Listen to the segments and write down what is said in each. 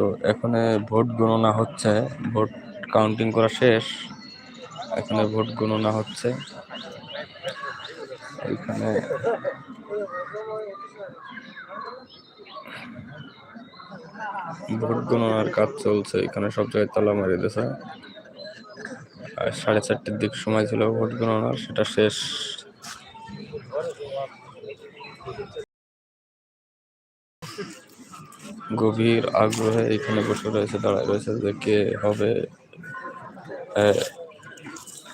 তো এখানে ভোট গণনা হচ্ছে, ভোট কাউন্টিং করা শেষ, এখানে ভোট গণনা হচ্ছে। এখানে ভোট গণনার কাজ চলছে, এখানে সব জায়গায় তালা মারি দিয়েছে। আর সাড়ে চারটের দিক সময় ছিল ভোট গণনার, সেটা শেষ। গভীর আগ্রহে এখানে বসে রয়েছে, দাঁড়ায় রয়েছে যে কে হবে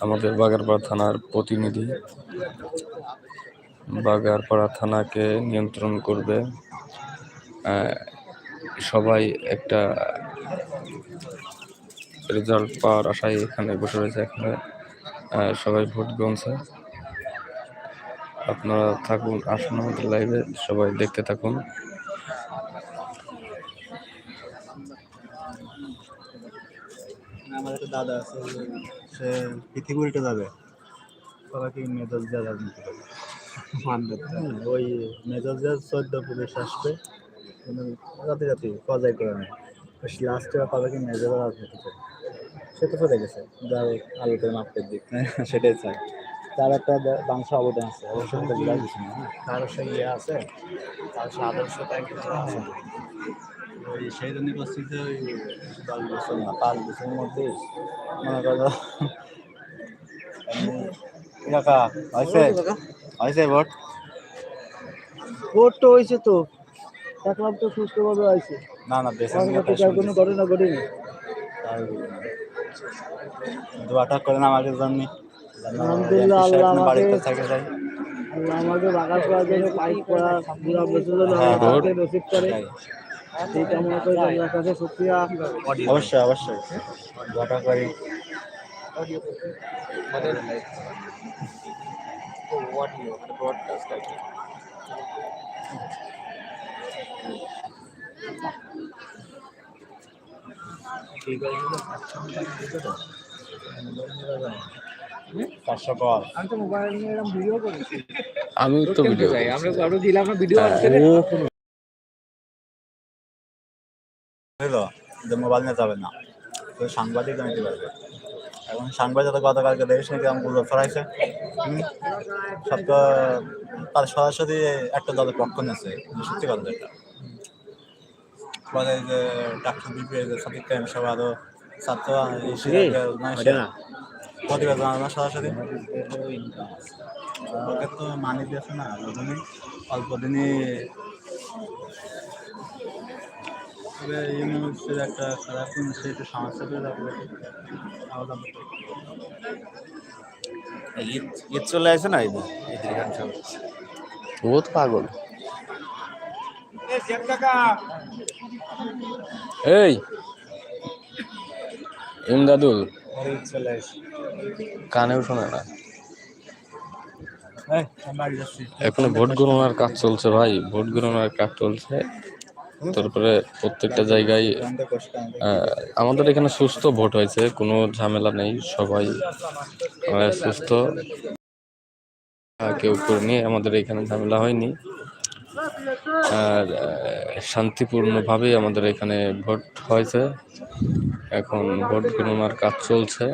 আমাদের বাগারপাড়া থানার প্রতিনিধি। বাগারপাড়া থানাকে নিয়ন্ত্রণ করবে সবাই একটা রেজাল্ট পাওয়ার আশায় এখানে বসে রয়েছে এখানে সবাই ভোট গুনছে আপনারা থাকুন, আসুন আমাদের লাইভে সবাই দেখতে থাকুন। একটা দাদা আছে সে পৃথিবী উল্টে যাবে সবাইকে দেওয়া রাজনীতি করে। হুম, ওই মেজাজ দেওয়ার চোদ্দ পুলিশ আসবে। কোনো জাতি জাতি পর্যায় করে নেয়। লাস্টে সবাইকে মেজাজ রাজনীতি করে সে তো চলে গেছে। হোক, আলোতে মাপের দিক। সেটাই চাই তার একটা বাংশ অবদান আছে। অবশ্যই কিছু হ্যাঁ। তার সে ইয়ে আছে? তার সে আদর্শতা একদম আছে? ওই সেই জন্য করছি যে ওই দশ বছর না পাঁচ বছরের মধ্যে মনে করো কাকা হয়েছে। হয়েছে ভোট? ভোট তো হয়েছে তো। দেখলাম তো সুস্থভাবে হয়েছে। না না বেশি কোনো ঘটনা ঘটেনি। দোয়াটা করেন আমাদের জন্য। আলহামদুলিল্লাহ, আল্লাহ বাড়িতে থাকে যাই আল্লাহ আমাকে বাগান করার জন্য পাইপ করা পুরা হ্যাঁ, করে। সেই কামনা করে আল্লাহর কাছে শুক্রিয়া অবশ্যই অবশ্যই। দোয়াটা করি আমি তো ভিডিও করেছি। আমি তো ভিডিও আমরা আমরা দিলাম না ভিডিও বুঝলো যে মোবাইল নিয়ে যাবে না। তো সাংবাদিক জানতে পারবে। এখন সাংবাদিক তো গতকালকে দেখিস নাকি আমি গুজব ছড়াইছে। সব তো তার সরাসরি একটা দলের পক্ষ নিয়েছে সত্যি কথা এটা। বলে যে ডাক্তার বিপি সঠিক টাইম সব আরও ছাত্র প্রতিবাদ জানানো সরাসরি। ওকে তো মানি দিয়েছে না অল্প দিনই তবে ইউনিভার্সিটির একটা খারাপ জিনিস একটু সমস্যা পেয়ে আলাদা ঈদ ঈদ চলে আসে না ঈদ ঈদের গান সব ও তো পাগল। এই ইমদাদুল। ঈদ কানেও শোনে না? এখনও ভোট গণনার কাজ চলছে ভাই ভোট গণনার কাজ চলছে। তারপরে প্রত্যেকটা জায়গায় আমাদের। এখানে সুস্থ ভোট হয়েছে, কোনো ঝামেলা নেই, সবাই সুস্থ। কেউ করে নিয়ে আমাদের এখানে ঝামেলা হয়নি। আর শান্তিপূর্ণভাবেই আমাদের এখানে ভোট হয়েছে। এখন ভোট গণনার কাজ চলছে,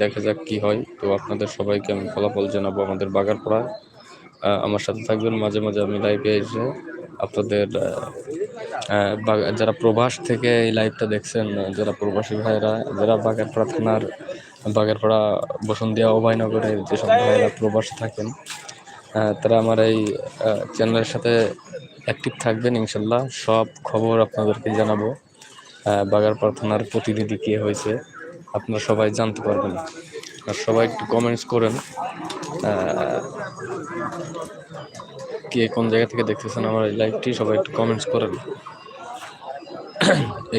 দেখা যাক কি হয়। তো আপনাদের সবাইকে আমি ফলাফল জানাব আমাদের বাগারপাড়ায়। আমার সাথে থাকবেন, মাঝে মাঝে আমি লাইভে এসে আপনাদের যারা প্রবাস থেকে এই লাইভটা দেখছেন যারা প্রবাসী ভাইরা, যারা বাগেরপাড়া থানার বাগেরপাড়া বসন্তিয়া অভয়নগরের যেসব ভাইরা প্রবাস থাকেন তারা আমার এই চ্যানেলের সাথে অ্যাক্টিভ থাকবেন ইনশাল্লাহ। সব খবর আপনাদেরকে জানাব বাগারপাড়া থানার প্রতিনিধি কে হয়েছে, আপনারা সবাই জানতে পারবেন। আর সবাই একটু কমেন্টস করেন কে কোন জায়গা থেকে দেখতেছেন আমার এই লাইভটি সবাই একটু কমেন্টস করেন।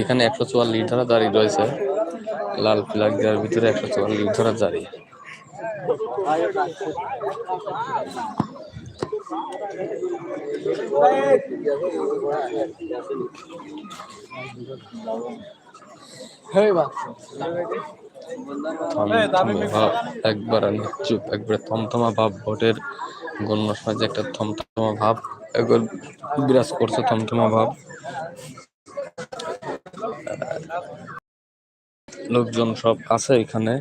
এখানে একশো চুয়াল্লিশ ধারা জারি রয়েছে। লাল ফ্ল্যাগ দেওয়ার ভিতরে একশো চুয়াল্লিশ ধারা জারি ভাব একবার চুপ একবারে থমথমা ভাব ভোটের গণ্য সময় যে একটা থমথমা ভাব, একবার বিরাজ করছে থমথমা ভাব। লোকজন সব আছে এখানে।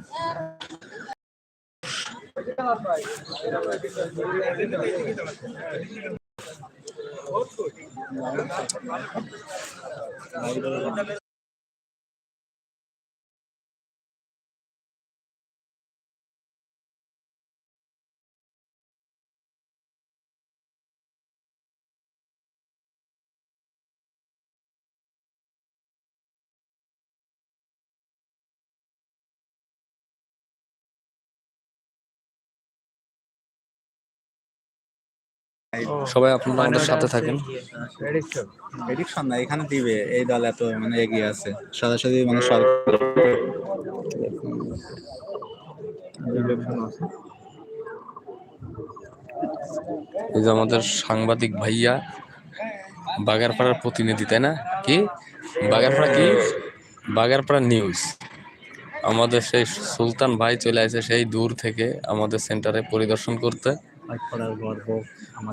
সবাই আপনারা আমাদের সাথে থাকেন। প্রেডিকশন না এখানে দিবে এই দল এত মানে এগিয়ে আছে। সরাসরি মানে সরকার এই যে আমাদের সাংবাদিক ভাইয়া বাগারপাড়ার প্রতিনিধি তাই না? কি? বাগারপাড়া কি? বাগারপাড়া নিউজ। আমাদের সেই সুলতান ভাই চলে আসে সেই দূর থেকে আমাদের সেন্টারে পরিদর্শন করতে।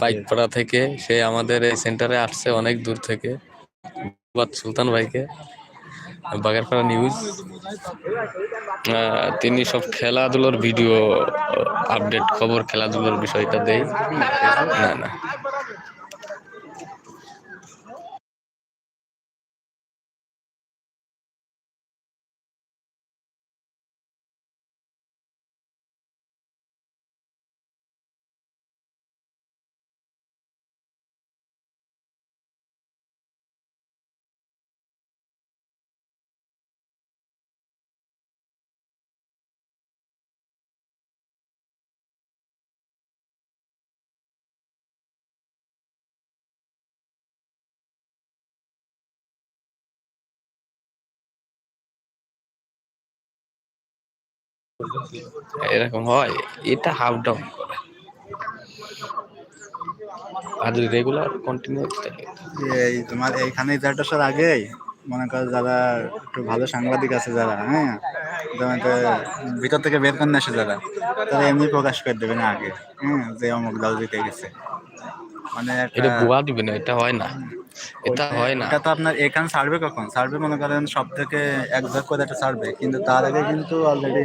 পাইকপাড়া থেকে সে আমাদের এই সেন্টারে আসছে অনেক দূর থেকে। সুলতান ভাইকে। বাগেরপাড়া নিউজ তিনি সব খেলাধুলোর ভিডিও আপডেট খবর খেলাধুলোর বিষয়টা দেয় না না। এরকম হয় এটা হাফ ডাউন করে। আর যদি রেগুলার কন্টিনিউ থাকে এই তোমার এইখানে দেড়টার আগেই মনে করো যারা একটু ভালো সাংবাদিক আছে যারা হ্যাঁ? তোমাকে ভিতর থেকে বের করে আসে যারা তারা এমনি প্রকাশ করে দেবে না আগে হ্যাঁ? যে অমুক দল জিতে গেছে। মানে এটা বুয়া দিবে না এটা হয় না। এটা হয় না। এটা তো আপনার এখানে সার্ভে কখন? সার্ভে মনে করেন সব থেকে এক ভাগ করে একটা সার্ভে কিন্তু তার আগে কিন্তু অলরেডি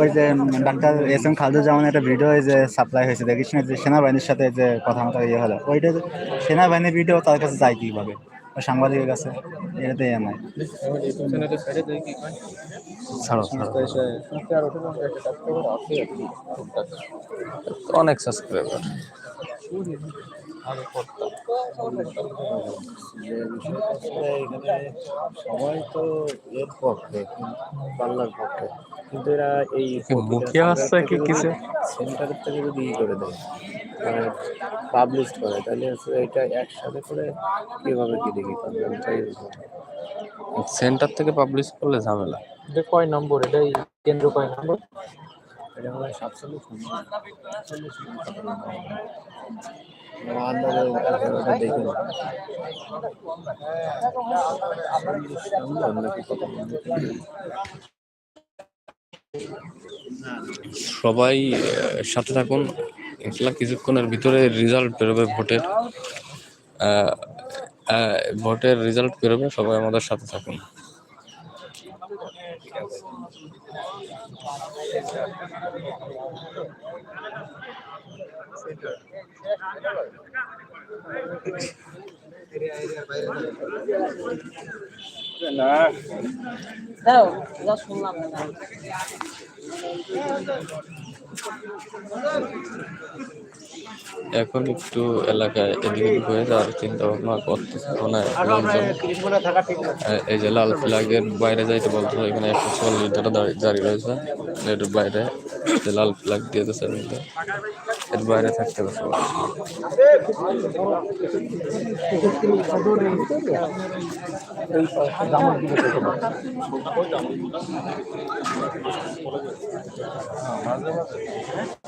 ওই যে ডাক্তার এস এম খালদুজ্জামান একটা ভিডিও যে সাপ্লাই হয়েছে দেখিস না যে সেনাবাহিনীর সাথে যে কথা মতো ইয়ে হলো। ওইটা যে সেনাবাহিনীর ভিডিও তার কাছে যায় কীভাবে? সাংবাদিকের কাছে। এটাতে ছাড়ো অনেক সাবস্ক্রাইবার সবাই তো এর পক্ষে বাংলার পক্ষে কিন্তু এরা এই মুখিয়া কি কিছু সেন্টারের থেকে যদি ই করে দেয় মানে পাবলিশ করে তাহলে এটা একসাথে করে কীভাবে কি দেখি? তাই সেন্টার থেকে পাবলিশ করলে ঝামেলা। এটা কয় নম্বর? এটাই কেন্দ্র কয় নম্বর? এটা সাতচল্লিশ? সবাই সাথে থাকুন। ইনশাল্লাহ কিছুক্ষণের ভিতরে রেজাল্ট বেরোবে ভোটের। ভোটের রেজাল্ট বেরোবে, সবাই আমাদের সাথে থাকুন। দাও যা শুনলাম না এখন একটু এলাকায় এদিক হয়ে যাওয়ার চিন্তা ভাবনা করতেছে হ্যাঁ, এই যে লাল ফ্ল্যাগের বাইরে যাইতে বলতো এখানে একশো চল্লিশ টাকা জারি রয়েছে এর বাইরে যে লাল ফ্ল্যাগ দিয়ে দিয়েছে এর বাইরে থাকতে পারছে মাঝে মাঝে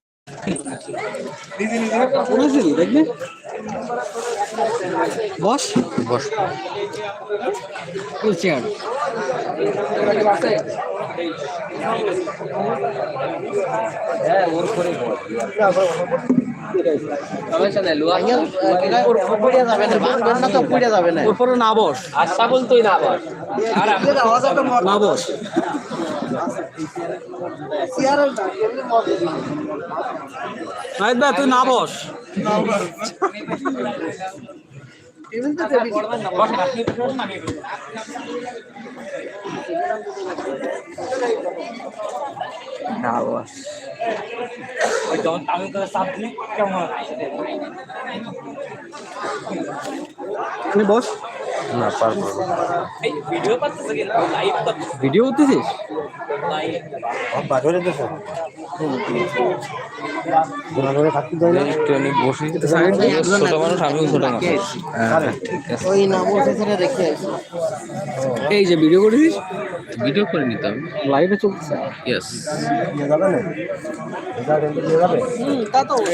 দেখবি? বস। বস। Full chair. না বস। আচ্ছা বলতোই না বস। ভাই তুই না বস। বস। বস। না পারব। ভিডিও করতেছিস বাজারে তো স্যার বাজারে থাকতে দেয় না। একটু আমি বসি। ছোট মানুষ আমিও ছোট মানুষ হ্যাঁ। ওই না বলতে ছেড়ে রেখে এই যে ভিডিও করেছিস? ভিডিও করে নিতাম লাইভে চলতেছে ইয়েস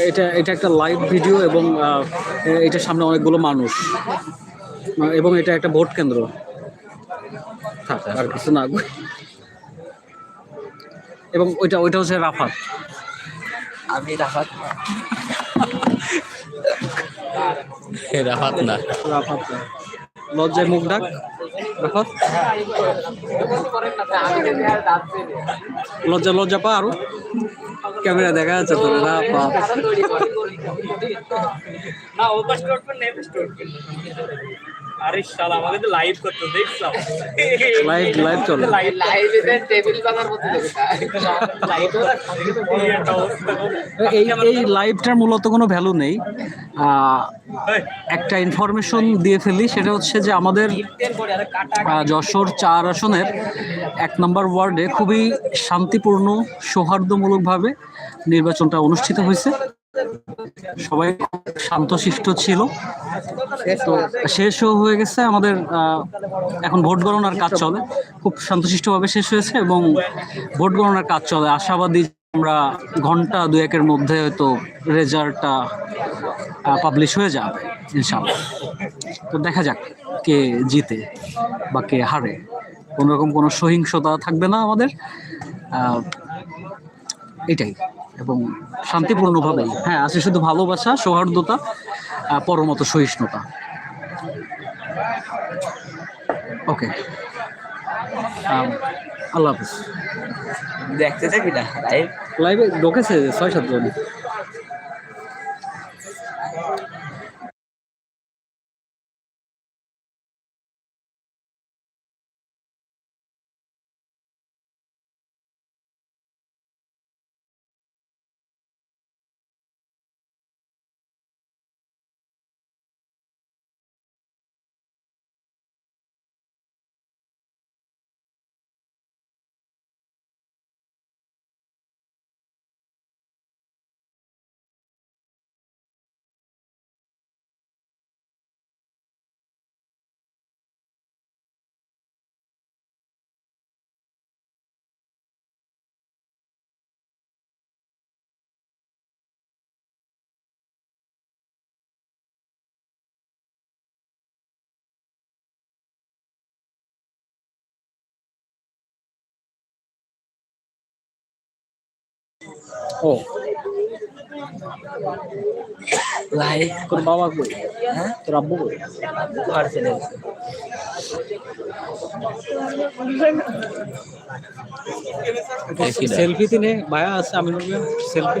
এটা এটা একটা লাইভ ভিডিও এবং এটার সামনে অনেকগুলো মানুষ। এবং এটা একটা ভোট কেন্দ্র। থাক আর কিছু না। এবং ওইটা ওইটা হচ্ছে রাফাত। আমি রাখাত এরা হাত না। রাফাত লজ্জায় মুখ ডাক রাফাত লজ্জা লজ্জা পা আরও। ক্যামেরা দেখা যাচ্ছে তো রাফাত না আরে শালা আমাকে তো লাইভ করতে দেখছ? লাইভ লাইভ চলে। লাইভ লাইভে টেবিল বানার মতো এই এই লাইভটার মূলত কোনো ভ্যালু নেই। একটা ইনফরমেশন দিয়ে ফেলি সেটা হচ্ছে যে আমাদের যশোর চার আসনের এক নম্বর ওয়ার্ডে খুবই শান্তিপূর্ণ সৌহার্দ্যমূলকভাবে নির্বাচনটা অনুষ্ঠিত হয়েছে। সবাই শান্তশিষ্ট ছিল। তো শেষও হয়ে গেছে। আমাদের এখন ভোট গণনার কাজ চলে। খুব শান্তশিষ্টভাবে শেষ হয়েছে এবং ভোট গণনার কাজ চলে। আশাবাদী আমরা ঘণ্টা দু একের মধ্যে হয়তো রেজাল্টটা পাবলিশ হয়ে যাবে ইনশাল্লাহ তো দেখা যাক কে জিতে বা কে হারে। কোনোরকম কোনো সহিংসতা থাকবে না আমাদের। এটাই। এবং শান্তিপূর্ণভাবেই হ্যাঁ আছে শুধু ভালোবাসা সৌহার্দ্যতা পরমত সহিষ্ণুতা। ওকে। আল্লাহ হাফিজ। দেখতে থাকি না লাইভ লাইভে ঢোকেছে ছয় সাতজন ও লাইভ তোর বাবা কই হ্যাঁ তোর আব্বু কই আর চলে সেলফি তিনে ভাইয়া আছে আমি সেলফি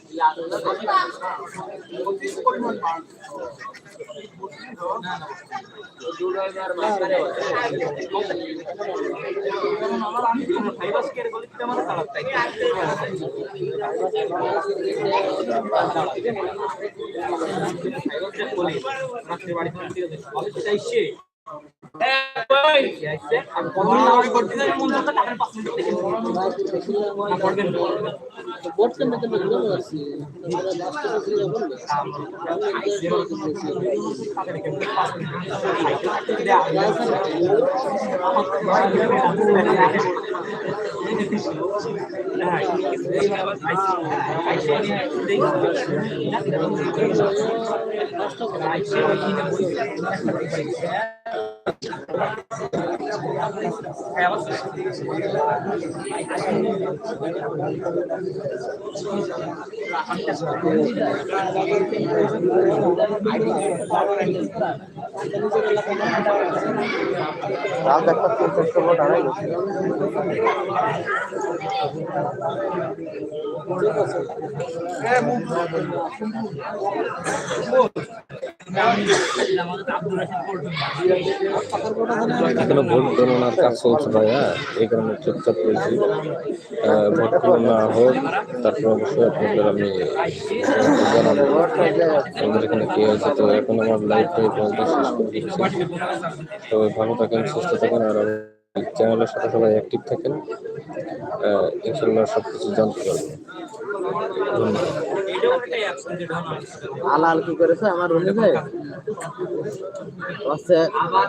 তারপরে তারপরে অবস্থা এই যে কি জানি না, বসে বসে নেট চালাচ্ছিলাম না রাত একটা টাকা দাঁড়াই গেছে এখনও ভোট গণনার কাজ চলছে ভাইয়া। এই কারণে চুপচাপ রয়েছি। ভোট গণনা হোক, তারপর অবশ্যই আপনাদের আমি জানাব। আমাদের এখানে কি হয়েছে তো এখন আমার এই পর্যন্ত শেষ করে দিচ্ছি। তো ভালো থাকেন, সুস্থ থাকেন, আর চ্যানেলের সাথে সবাই অ্যাক্টিভ থাকেন। ইনশাল্লাহ সব কিছু জানতে পারবেন। আলাল কি করেছে আমার রুমে হচ্ছে